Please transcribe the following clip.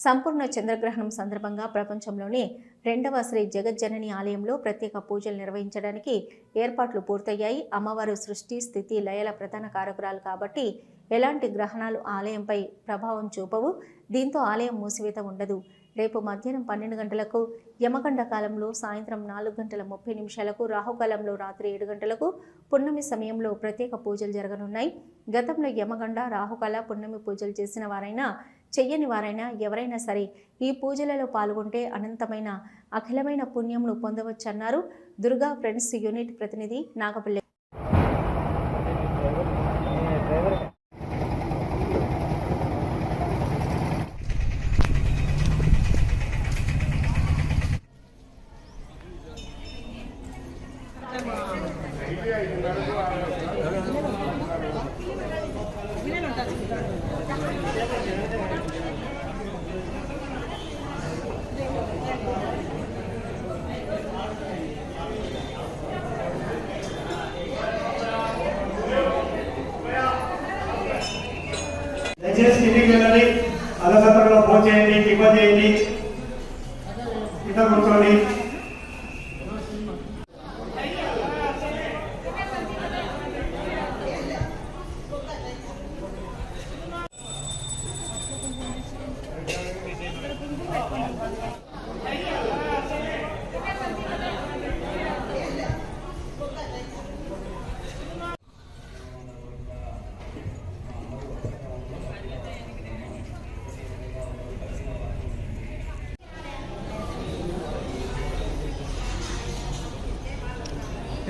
సంపూర్ణ చంద్రగ్రహణం సందర్భంగా ప్రపంచంలోనే రెండవ శ్రీ జగజ్జనని ఆలయంలో ప్రత్యేక పూజలు నిర్వహించడానికి ఏర్పాట్లు పూర్తయ్యాయి. అమ్మవారు సృష్టి స్థితి లయల ప్రధాన కారకురాలు కాబట్టి ఎలాంటి గ్రహణాలు ఆలయంపై ప్రభావం చూపవు. దీంతో ఆలయం మూసివేత ఉండదు. రేపు మధ్యాహ్నం పన్నెండు గంటలకు యమగండ కాలంలో సాయంత్రం నాలుగు గంటల ముప్పై నిమిషాలకు రాహుకాలంలో రాత్రి ఏడు గంటలకు పున్నమి సమయంలో ప్రత్యేక పూజలు జరగనున్నాయి. గతంలో యమగండ రాహుకాల పున్నమి పూజలు చేసిన వారైనా చెయ్యని వారైనా ఎవరైనా సరే ఈ పూజలలో పాల్గొంటే అనంతమైన అఖిలమైన పుణ్యంను పొందవచ్చన్నారు దుర్గా ఫ్రెండ్స్ యూనిట్ ప్రతినిధి Nagapalli. ustedes tienen que